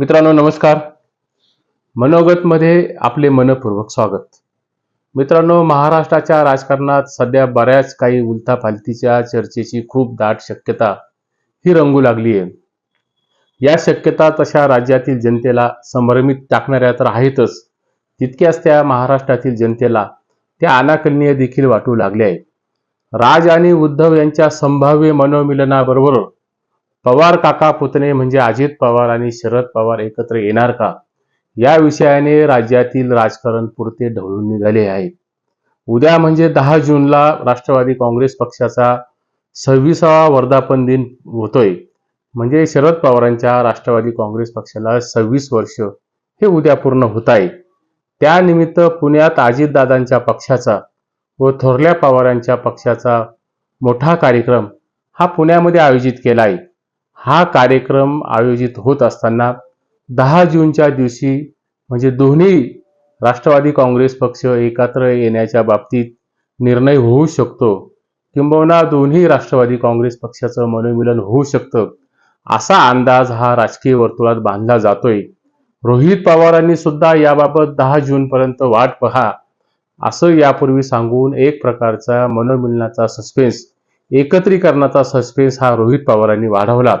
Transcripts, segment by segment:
मित्रांनो नमस्कार. मनोगतमध्ये आपले मनपूर्वक स्वागत. मित्रांनो महाराष्ट्राच्या राजकारणात सध्या बऱ्याच काही उलथापालथीच्या चर्चेची खूप दाट शक्यता ही रंगू लागली आहे. या शक्यता तशा राज्यातील जनतेला संभ्रमित टाकणाऱ्या तर आहेतच. तितक्याच त्या महाराष्ट्रातील जनतेला त्या अनाकलनीय देखील वाटू लागल्या आहेत. राज आणि उद्धव यांच्या संभाव्य मनोमिलनाबरोबर पवार काका पुतणे म्हणजे अजित पवार आणि शरद पवार एकत्र येणार का? या विषयाने राज्यातील राजकारण पुरते ढवळून निघाले आहे. उद्या म्हणजे दहा जूनला राष्ट्रवादी काँग्रेस पक्षाचा सव्वीसावा वर्धापन दिन होतोय. म्हणजे शरद पवारांच्या राष्ट्रवादी काँग्रेस पक्षाला सव्वीस वर्ष हे उद्या पूर्ण होत आहे. त्यानिमित्त पुण्यात अजितदादांच्या पक्षाचा व थोरल्या पवारांच्या पक्षाचा मोठा कार्यक्रम हा पुण्यामध्ये आयोजित केला आहे. हा कार्यक्रम आयोजित होत असताना दहा जूनच्या दिवशी म्हणजे दोन्ही राष्ट्रवादी काँग्रेस पक्ष एकत्र येण्याच्या बाबतीत निर्णय होऊ शकतो किंबहुना दोन्ही राष्ट्रवादी काँग्रेस पक्षाचं मनोमिलन होऊ शकतं असा अंदाज हा राजकीय वर्तुळात बांधला जातोय. रोहित पवारांनी सुद्धा याबाबत दहा जूनपर्यंत वाट पहा असं यापूर्वी सांगून एक प्रकारचा मनोमिलनाचा सस्पेन्स एकत्रीकरणाचा सस्पेन्स हा रोहित पवारांनी वाढवला.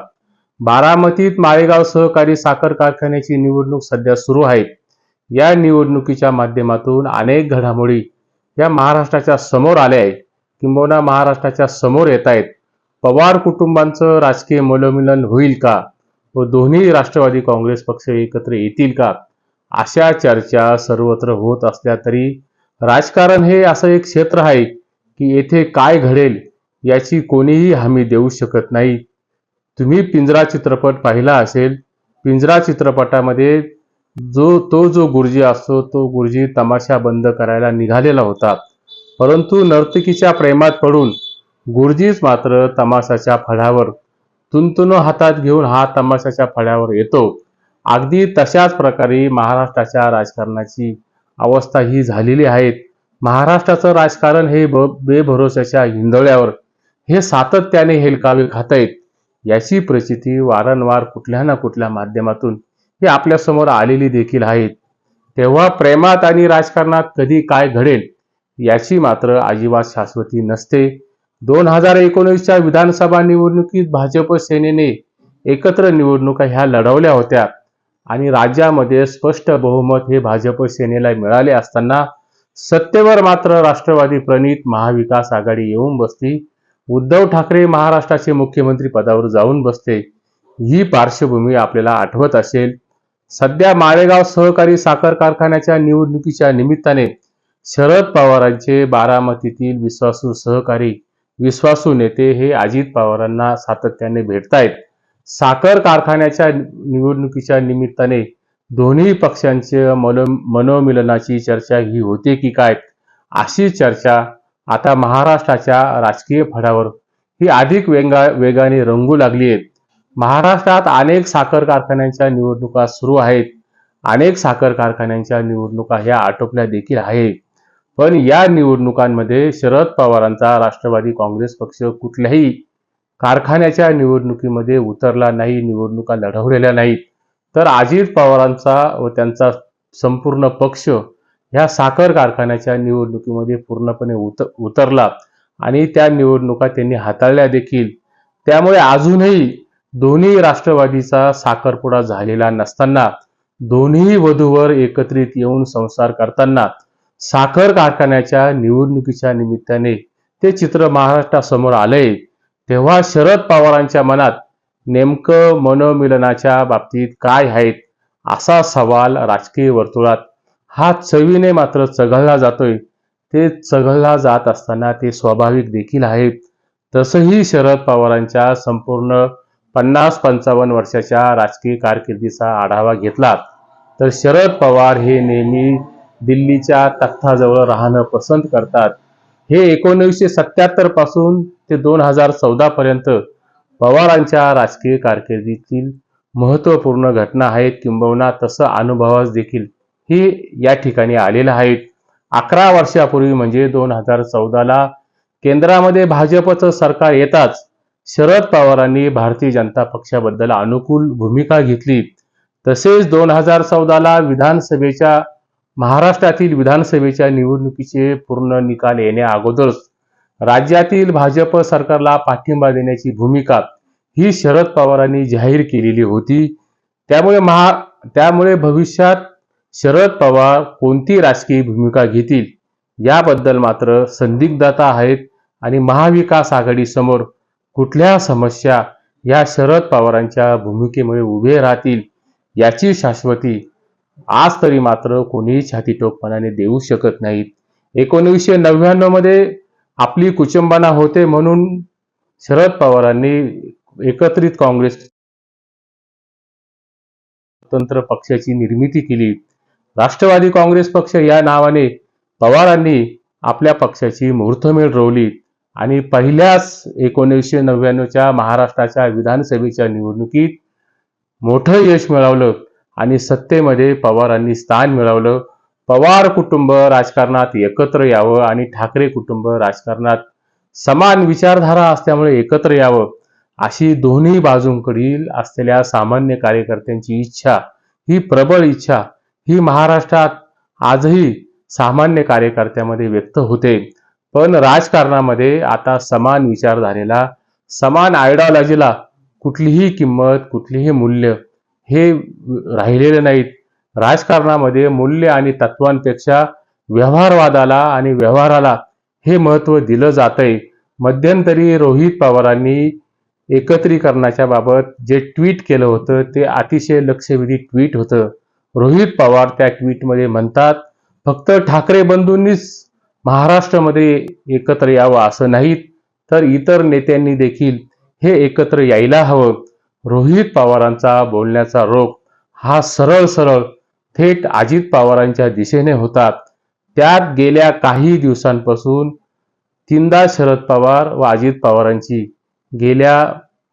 बारामतीत माळेगाव सहकारी साखर कारखान्याची निवडणूक सध्या सुरू आहे. या निवडणुकीच्या माध्यमातून अनेक घडामोडी या महाराष्ट्राच्या समोर आल्या आहेत. किंबहुना महाराष्ट्राच्या समोर येत आहेत. पवार कुटुंबांचं राजकीय मनोमिलन होईल का? व दोन्ही राष्ट्रवादी काँग्रेस पक्ष एकत्र येतील का? अशा चर्चा सर्वत्र होत असल्या तरी राजकारण हे असं एक क्षेत्र आहे की येथे काय घडेल याची कोणीही हमी देऊ शकत नाही. तुम्ही पिंजरा चित्रपट पाहिला असेल. पिंजरा चित्रपटामध्ये जो तो जो गुरुजी असतो तो गुरुजी तमाशा बंद करायला निघालेला होता. परंतु नर्तकीच्या प्रेमात पडून गुरुजीच मात्र तमाशाच्या फळ्यावर तुंतुन हातात घेऊन हा तमाशाच्या फळ्यावर येतो. अगदी तशाच प्रकारे महाराष्ट्राच्या राजकारणाची अवस्था ही झालेली आहे. महाराष्ट्राचं राजकारण हे ब बेभरोशाच्या हिंदोळ्यावर हे सातत्याने हेलकावे खात आहेत याची प्रचिती वारंवार कुठल्या ना कुठल्या माध्यमातून हे आपल्यासमोर आलेली देखील आहेत. तेव्हा प्रेमात आणि राजकारणात कधी काय घडेल याची मात्र अजिबात शाश्वती नसते. दोन हजार एकोणीसच्या विधानसभा निवडणुकीत भाजप सेनेने एकत्र निवडणुका ह्या लढवल्या होत्या आणि राज्यामध्ये स्पष्ट बहुमत हे भाजप सेनेला मिळाले असताना सत्तेवर मात्र राष्ट्रवादी प्रणित महाविकास आघाडी येऊन बसली. उद्धव ठाकरे महाराष्ट्राचे मुख्यमंत्री पदावर जाऊन बसते. ही पार्श्वभूमी आपल्याला आठवत असेल. सध्या माळेगाव सहकारी साखर कारखान्याच्या निवडणुकीच्या निमित्ताने शरद पवारांचे बारामतीतील विश्वासू सहकारी विश्वासू नेते हे अजित पवारांना सातत्याने भेटतायत. साखर कारखान्याच्या निवडणुकीच्या निमित्ताने दोन्ही पक्षांच्या मनो मनोमिलनाची चर्चा ही होते की काय? अशी चर्चा आता महाराष्ट्राच्या राजकीय फळावर ही अधिक वेगा वेगाने रंगू लागली आहेत. महाराष्ट्रात अनेक साखर कारखान्यांच्या निवडणुका सुरू आहेत. अनेक साखर कारखान्यांच्या निवडणुका ह्या आटोपल्या देखील आहेत. पण या निवडणुकांमध्ये शरद पवारांचा राष्ट्रवादी काँग्रेस पक्ष कुठल्याही कारखान्याच्या निवडणुकीमध्ये उतरला नाही निवडणुका लढवलेल्या नाहीत. तर अजित पवारांचा व त्यांचा संपूर्ण पक्ष ह्या साखर कारखान्याच्या निवडणुकीमध्ये पूर्णपणे उत उतरला आणि त्या निवडणुका त्यांनी हाताळल्या देखील. त्यामुळे अजूनही दोन्ही राष्ट्रवादीचा साखरपुडा झालेला नसताना दोन्ही वधूवर एकत्रित येऊन संसार करताना साखर कारखान्याच्या निवडणुकीच्या निमित्ताने ते चित्र महाराष्ट्रासमोर आलंय तेव्हा शरद पवारांच्या मनात नेमकं मनोमिलनाच्या बाबतीत काय आहेत असा सवाल राजकीय वर्तुळात हा चवीने मात्र चघळला जातोय. ते चघळला जात असताना ते स्वाभाविक देखील आहेत. तसंही शरद पवारांच्या संपूर्ण पन्नास पंचावन्न वर्षाच्या राजकीय कारकिर्दीचा आढावा घेतला तर शरद पवार हे नेहमी दिल्लीच्या तख्ताजवळ राहणं पसंत करतात. हे एकोणीसशे सत्याहत्तरपासून ते दोन हजार चौदा पर्यंत पवारांच्या राजकीय कारकिर्दीतील महत्त्वपूर्ण घटना आहेत. किंबहुना तसं अनुभवास देखील ही या ठिकाणी आलेलं आहेत. अकरा वर्षापूर्वी म्हणजे दोन हजार चौदाला केंद्रामध्ये भाजपचं सरकार येताच शरद पवारांनी भारतीय जनता पक्षाबद्दल अनुकूल भूमिका घेतली. तसेच दोन हजार चौदाला विधानसभेच्या महाराष्ट्रातील विधानसभेच्या निवडणुकीचे पूर्ण निकाल येण्या अगोदरच राज्यातील भाजप सरकारला पाठिंबा देण्याची भूमिका ही शरद पवारांनी जाहीर केलेली होती. त्यामुळे महा त्यामुळे भविष्यात शरद पवार कोणती राजकीय भूमिका घेतील याबद्दल मात्र संदिग्धता आहेत आणि महाविकास आघाडीसमोर कुठल्या समस्या या शरद पवारांच्या भूमिकेमुळे उभे राहतील याची शाश्वती आज तरी मात्र कोणीही छातीटोकपणाने देऊ शकत नाहीत. एकोणीसशे नव्याण्णवमध्ये आपली कुचंबना होते म्हणून शरद पवारांनी एकत्रित काँग्रेस स्वतंत्र पक्षाची निर्मिती केली. राष्ट्रवादी काँग्रेस पक्ष या नावाने पवारांनी आपल्या पक्षाची मुहूर्तमेळ रोवली आणि पहिल्याच एकोणीसशे नव्याण्णवच्या महाराष्ट्राच्या विधानसभेच्या निवडणुकीत मोठं यश मिळवलं आणि सत्तेमध्ये पवारांनी स्थान मिळवलं. पवार कुटुंब राजकारणात एकत्र यावं आणि ठाकरे कुटुंब राजकारणात समान विचारधारा असल्यामुळे एकत्र यावं अशी दोन्ही बाजूंकडील असलेल्या सामान्य कार्यकर्त्यांची इच्छा ही प्रबळ इच्छा ही महाराष्ट्रात आजही सामान्य कार्यकर्त्यामध्ये व्यक्त होते. पण राजकारणामध्ये आता समान विचार झालेला समान आयडिओलॉजीला कुठलीही किंमत कुठलीही मूल्य हे राहिलेले नाहीत. राजकारणामध्ये मूल्य आणि तत्वांपेक्षा व्यवहारवादाला आणि व्यवहाराला हे महत्त्व दिलं जातंय. मध्यंतरी रोहित पवारांनी एकत्रीकरणाच्या बाबत जे ट्विट केलं होतं ते अतिशय लक्षवेधी ट्विट होतं. रोहित पवार त्या ट्विटमध्ये म्हणतात फक्त ठाकरे बंधूंनीच महाराष्ट्रामध्ये एकत्र यावं असं नाहीत तर इतर नेत्यांनी देखील हे एकत्र यायला हवं. रोहित पवारांचा बोलण्याचा रोख हा सरळ सरळ थेट अजित पवारांच्या दिशेने होता. त्यात गेल्या काही दिवसांपासून तीनदा शरद पवार व अजित पवारांची गेल्या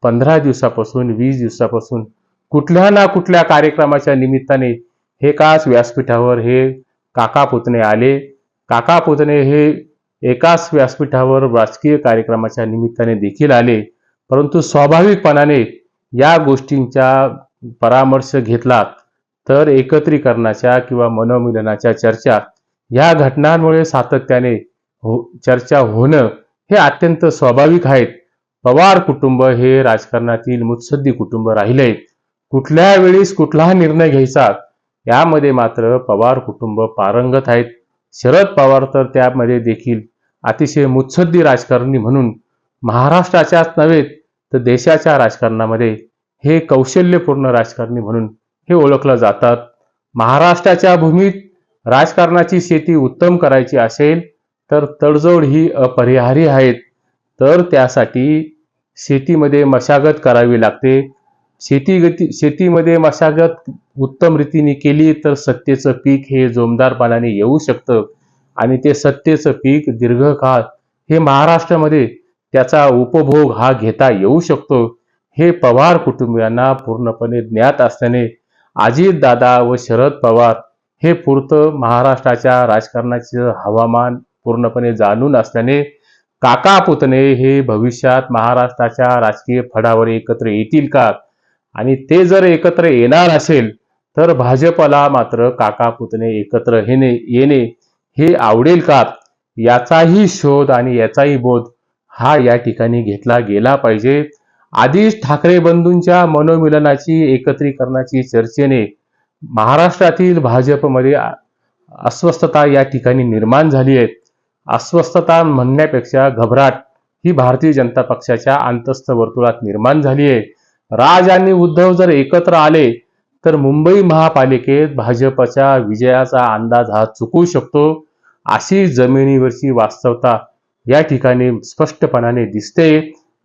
पंधरा दिवसापासून वीस दिवसापासून कुठल्या ना कुठल्या कार्यक्रमाच्या निमित्ताने हे कास व्यासपीठावर हे काका पुतणे आले. काका पुतणे हे एकाच व्यासपीठावर राजकीय कार्यक्रमाच्या निमित्ताने देखील आले. परंतु स्वाभाविकपणाने या गोष्टींचा परामर्श घेतला तर एकत्रीकरणाच्या किंवा मनोमिलनाच्या चर्चा या घटनांमुळे सातत्याने हो चर्चा होणं हे अत्यंत स्वाभाविक आहेत. पवार कुटुंब हे राजकारणातील मुत्सद्दी कुटुंब राहिले कुठल्या वेळेस कुठला निर्णय घ्यायचा यामध्ये मात्र पवार कुटुंब पारंगत आहेत. शरद पवार तर त्यामध्ये देखील अतिशय मुत्सद्दी राजकारणी म्हणून महाराष्ट्राच्याच नव्हे तर देशाच्या राजकारणामध्ये हे कौशल्यपूर्ण राजकारणी म्हणून हे ओळखलं जातात. महाराष्ट्राच्या भूमीत राजकारणाची शेती उत्तम करायची असेल तर तडजोड ही अपरिहार्य आहेत. तर त्यासाठी शेतीमध्ये मशागत करावी लागते. शेती गती शेतीमध्ये मशागत उत्तम रीतीने केली तर सत्तेचं पीक हे जोमदारपणाने येऊ शकतं आणि ते सत्तेचं पीक दीर्घकाळ हे महाराष्ट्रामध्ये त्याचा उपभोग हा घेता येऊ शकतो. हे पवार कुटुंबियांना पूर्णपणे ज्ञात असल्याने अजितदादा व शरद पवार हे पुरतं महाराष्ट्राच्या राजकारणाचं हवामान पूर्णपणे जाणून असल्याने काका पुतणे हे भविष्यात महाराष्ट्राच्या राजकीय फडावर एकत्र येतील का? आणि ते जर एकत्र येणार असेल तर भाजपला मात्र काका पुतणे एकत्र येणे येणे हे आवडेल का? याचाही शोध आणि याचाही बोध हा या ठिकाणी घेतला गेला पाहिजे. आधीच ठाकरे बंधूंच्या मनोमिलनाची एकत्रीकरणाची चर्चेने महाराष्ट्रातील भाजपमध्ये अस्वस्थता या ठिकाणी निर्माण झाली आहे. अस्वस्थता म्हणण्यापेक्षा घबराट ही भारतीय जनता पक्षाच्या अंतस्थ वर्तुळात निर्माण झाली आहे. राज आणि उद्धव जर एकत्र आले तर मुंबई महापालिकेत भाजपच्या विजयाचा अंदाज हा चुकू शकतो. अशी जमिनीवरची वास्तवता या ठिकाणी स्पष्टपणाने दिसते.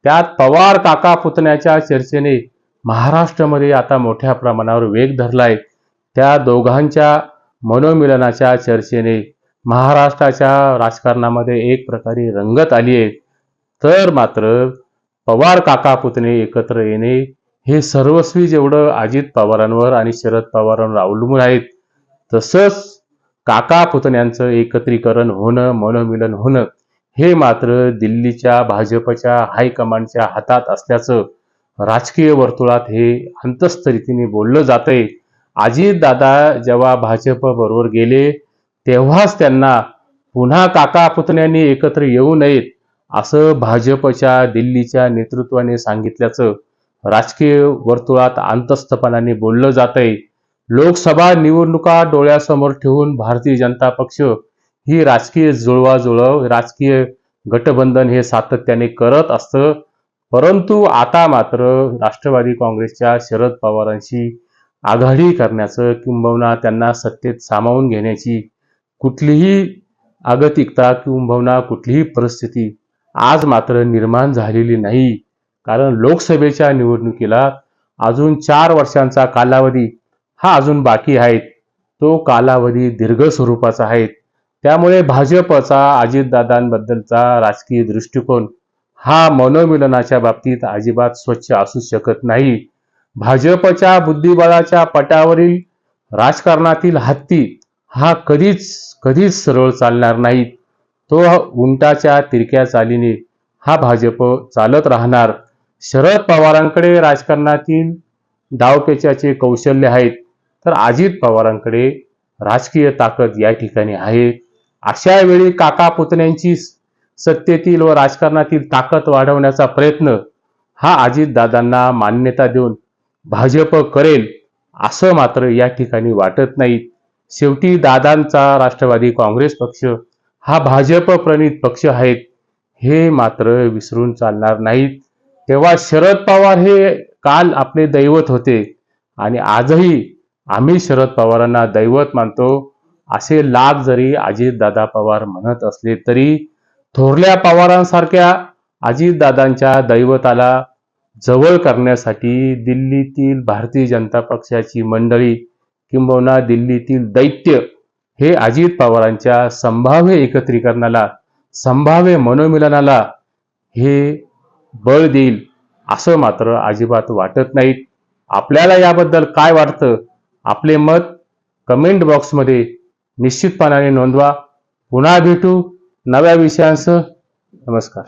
त्यात पवार काका पुतण्याच्या चर्चेने महाराष्ट्रामध्ये आता मोठ्या प्रमाणावर वेग धरलाय. त्या दोघांच्या मनोमिलनाच्या चर्चेने महाराष्ट्राच्या राजकारणामध्ये एक प्रकारे रंगत आली आहे तर मात्र पवार काका पुतणे एकत्र येणे हे सर्वस्वी जेवढं अजित पवारांवर आणि शरद पवारांवर अवलंबून आहेत तसंच काका पुतण्यांचं एकत्रीकरण होणं मनोमिलन होणं हे मात्र दिल्लीच्या भाजपच्या हायकमांडच्या हातात असल्याचं राजकीय वर्तुळात हे अंतस्थ रीतीने बोललं जातंय. अजितदादा जेव्हा भाजप बरोबर गेले तेव्हाच त्यांना पुन्हा काका पुतण्यांनी एकत्र येऊ नयेत असं भाजपच्या दिल्लीच्या नेतृत्वाने सांगितल्याचं राजकीय वर्तुळात अंतस्थपणाने बोललं जातंय. लोकसभा निवडणुका डोळ्यासमोर ठेवून भारतीय जनता पक्ष ही राजकीय जुळवाजुळव राजकीय गटबंधन हे सातत्याने करत असतं. परंतु आता मात्र राष्ट्रवादी काँग्रेसच्या शरद पवारांशी आघाडी करण्याचं किंबहुना त्यांना सत्तेत सामावून घेण्याची कुठलीही आगतिकता किंबहुना कुठलीही परिस्थिती आज मात्र निर्माण झालेली नाही. कारण लोकसभेच्या निवडणुकीला अजून चार वर्षांचा कालावधी हा अजून बाकी आहे. तो कालावधी दीर्घ स्वरूपाचा आहे. त्यामुळे भाजपचा अजितदादांबद्दलचा राजकीय दृष्टिकोन हा मनोमिलनाच्या बाबतीत अजिबात स्वच्छ असू शकत नाही. भाजपच्या बुद्धिबळाच्या पटावरील राजकारणातील हत्ती हा कधीच कधीच सरळ चालणार नाही तो उंटाच्या तिरक्या चालीने हा भाजप चालत राहणार. शरद पवारांकडे राजकारणातील डावपेचाचे कौशल्य आहेत तर अजित पवारांकडे राजकीय ताकद या ठिकाणी आहे. अशा वेळी काका पुतण्यांची सत्तेतील व राजकारणातील ताकद वाढवण्याचा प्रयत्न हा अजितदादांना मान्यता देऊन भाजप करेल असं मात्र या ठिकाणी वाटत नाही. शेवटी दादांचा राष्ट्रवादी काँग्रेस पक्ष हा भाजप प्रणित पक्ष आहेत हे मात्र विसरून चालणार नाहीत. तेव्हा शरद पवार हे काल आपले दैवत होते आणि आजही आम्ही शरद पवारांना दैवत मानतो. असे लाभ जरी अजितदादा पवार म्हणत असले तरी थोरल्या पवारांसारख्या अजितदादांच्या दैवताला जवळ करण्यासाठी दिल्लीतील भारतीय जनता पक्षाची मंडळी किंबहुना दिल्लीतील दैत्य हे अजित पवारांच्या संभाव्य एकत्रीकरणाला संभाव्य मनोमिलनाला हे बळ देईल असं मात्र अजिबात वाटत नाहीत. आपल्याला याबद्दल काय वाटतं? आपले मत कमेंट बॉक्समध्ये निश्चितपणाने नोंदवा. पुन्हा भेटू नव्या विषयांसह. नमस्कार.